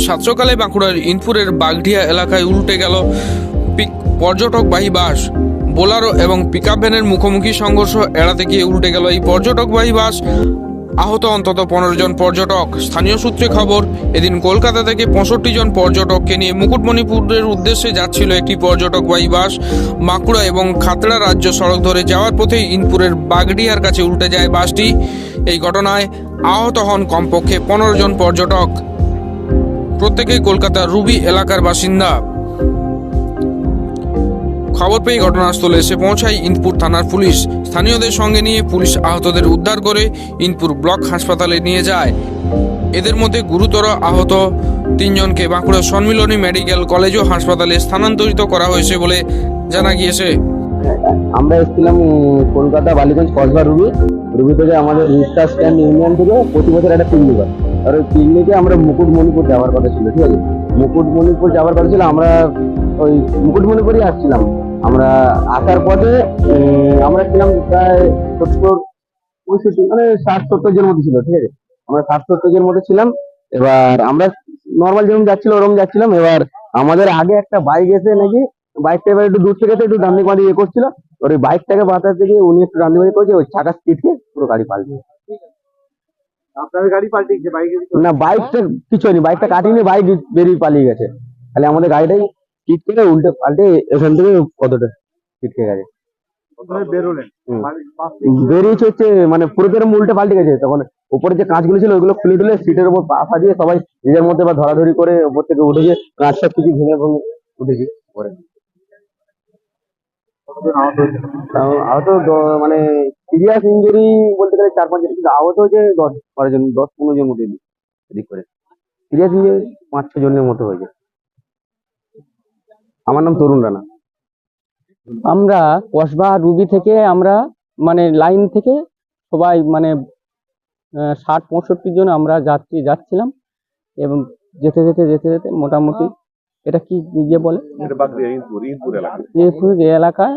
সাত সকালে বাঁকুড়ার ইনপুরের বাগডিয়া এলাকায় উল্টে গেল পিক- পর্যটকবাহী বাস। বোলারো এবং পিকআপ ভ্যানের মুখোমুখি সংঘর্ষ এড়াতে গিয়ে উল্টে গেল এই পর্যটকবাহী বাস। আহত অন্তত পনেরো জন পর্যটক। স্থানীয় সূত্রে খবর, এদিন কলকাতা থেকে পঁয়ষট্টি জন পর্যটককে নিয়ে মুকুটমণিপুরের উদ্দেশ্যে যাচ্ছিল একটি পর্যটকবাহী বাস। বাঁকুড়া এবং খাতড়া রাজ্য সড়ক ধরে যাওয়ার পথে ইনপুরের বাগডিয়ার কাছে উল্টে যায় বাসটি। এই ঘটনায় আহত হন কমপক্ষে পনেরো জন পর্যটক। প্রত্যেকেই কলকাতার রুবি এলাকার বাসিন্দা। খবর পেয়ে ঘটনাস্থলে এসে পৌঁছায় ইনপুর থানার পুলিশ। স্থানীয়দের সঙ্গে নিয়ে পুলিশ আহতদের উদ্ধার করে ইনপুর ব্লক হাসপাতালে নিয়ে যায়। এদের মধ্যে গুরুতর আহত তিনজনকে বাঁকুড়া সম্মিলনী মেডিকেল কলেজ ও হাসপাতালে স্থানান্তরিত করা হয়েছে বলে জানা গিয়েছে। আমরা এসেছিলাম কলকাতা বালিগঞ্জ কসবা রুবি। রুবি থেকে আমাদের রিস্টার স্ট্যান্ড ইউনিয়ন থেকে প্রতি বছর একটা পিকনিক আর ওই পিকনিকে আমরা মুকুটমণিপুর যাওয়ার কথা ছিল, ঠিক আছে? মুকুটমণিপুর যাওয়ার কথা ছিল, আমরা ওই মুকুটমণিপুরই আসছিলাম। আমরা আসার পথে আমরা ছিলাম প্রায় সত্তর, পঁয়ষট্টি মানে ষাট, সত্তর মতো ছিল, ঠিক আছে? আমরা ষাট, সত্তর মতো ছিলাম। এবার আমরা নর্মাল যেরকম যাচ্ছিল, ওরকম যাচ্ছিলাম। এবার আমাদের আগে একটা বাইক এসে নাকি বাইকটা এবার একটু দূর থেকে একটু ডান বাঁধি ইয়ে করছিল। ওর ওই বাইকটাকে বাঁচাতে গিয়ে উনি একটু ডান দিক বাঁ দিক করেছে, ওই চাকা স্পিডকে পুরো গাড়ি পাল্টে আপনাদের গাড়ি না বাইকটা কিছু হয়নি বাইকটা কাটিনি বাইক বেরিয়ে পালিয়ে গেছে। তাহলে আমাদের গাড়িটাই স্পিড করে উল্টে পাল্টে এখান থেকে কতটা খেয়ে গেছে। বেরোলেন। বেরিয়েছে হচ্ছে মানে পুরো উল্টে পাল্টে গেছে তখন উপরে যে কাঁচগুলো ছিল ওইগুলো খুলে সিটের উপর পা সবাই নিজের মধ্যে বা ধরাধরি করে উপর থেকে উঠেছে কাঁচ সব কিছু ভেঙে ভেঙে উঠেছি আহত মানে সিরিয়াস ইঞ্জুরি বলতে গেলে চার পাঁচ জন, কিন্তু আহত হয়েছে দশ, বারো জন, দশ, পনেরো জন মতো এদিক করে। সিরিয়াস ইঞ্জুরি পাঁচ ছ জনের মতো হয়েছে। আমার নাম তরুণ রানা। আমরা কসবা রুবি থেকে আমরা মানে লাইন থেকে সবাই মানে ষাট, পঁয়ষট্টি জন আমরা যাত্রী যাচ্ছিলাম। এবং যেতে যেতে যেতে যেতে মোটামুটি এটা কি ইয়ে বলে? এলাকায়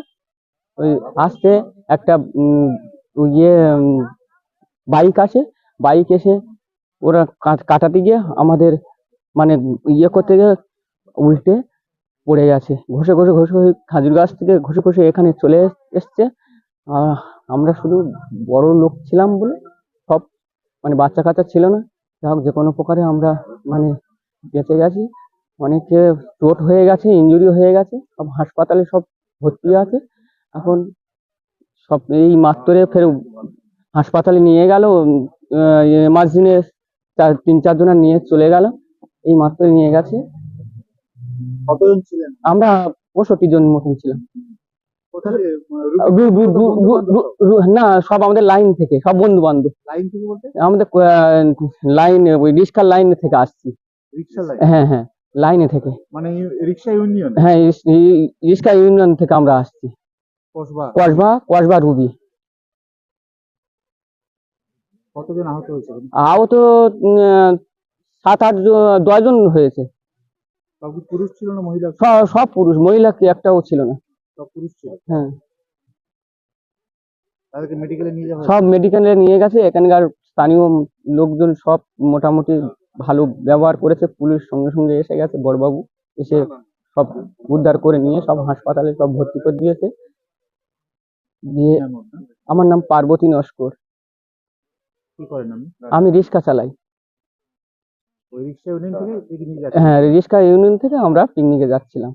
ওই আসতে একটা ইয়ে বাইক আছে বাইক এসে ওরা কাট- কাটাতে গিয়ে আমাদের মানে ইয়ে করতে গিয়ে উল্টে পড়ে গেছে। ঘষে ঘষে ঘষে ওই খাজুর গাছ থেকে ঘষে ঘষে এখানে চলে এসছে। আমরা শুধু বড় লোক ছিলাম বলে সব মানে বাচ্চা কাচ্চা ছিল না। যাই হোক যে কোনো প্রকারে আমরা মানে বেঁচে গেছি। অনেকে চোট হয়ে গেছে ইনজুরি হয়ে গেছে সব হাসপাতালে সব ভর্তি আছে। এখন সব এই মাত্রে ফের হাসপাতালে নিয়ে গেল এমার্জেন্সি চার তিন চারজনা নিয়ে চলে গেল এই মাত্র নিয়ে গেছে। কতজন ছিলেন? আমরা পঁয়ষট্টি জন মতন ছিলাম। না সব আমাদের লাইন থেকে সব বন্ধু বান্ধব। লাইন থেকে আমাদের লাইন ওই রিক্সার লাইন থেকে আসছি। হ্যাঁ হ্যাঁ। লাইনে থেকে। মানে রিক্সা ইউনিয়ন? হ্যাঁ রিক্সা ইউনিয়ন থেকে আমরা আসছি। কসবা? কসবা কসবা রুবি। কতজন আহত হয়েছে আহত সাত আট দশজন হয়েছে। সব পুরুষ ছিল না মহিলা? সব পুরুষ মহিলা কি একটাও ছিল না। সব পুরুষ ছিল? হ্যাঁ। তাদেরকে মেডিকেলে নিয়ে যাওয়া সব মেডিকেলে নিয়ে গেছে এখানকার স্থানীয় লোকজন সব মোটামুটি ভালো ব্যবহার করেছে পুলিশ সঙ্গে সঙ্গে এসে গেছে বড়বাবু এসে সব উদ্ধার করে নিয়ে সব হাসপাতালে সব ভর্তি করে দিয়েছে। দিয়ে আমার নাম পার্বতী নস্কর। আমি রিক্সা চালাই। হ্যাঁ রিক্সা ইউনিয়ন থেকে আমরা পিকনিকে যাচ্ছিলাম।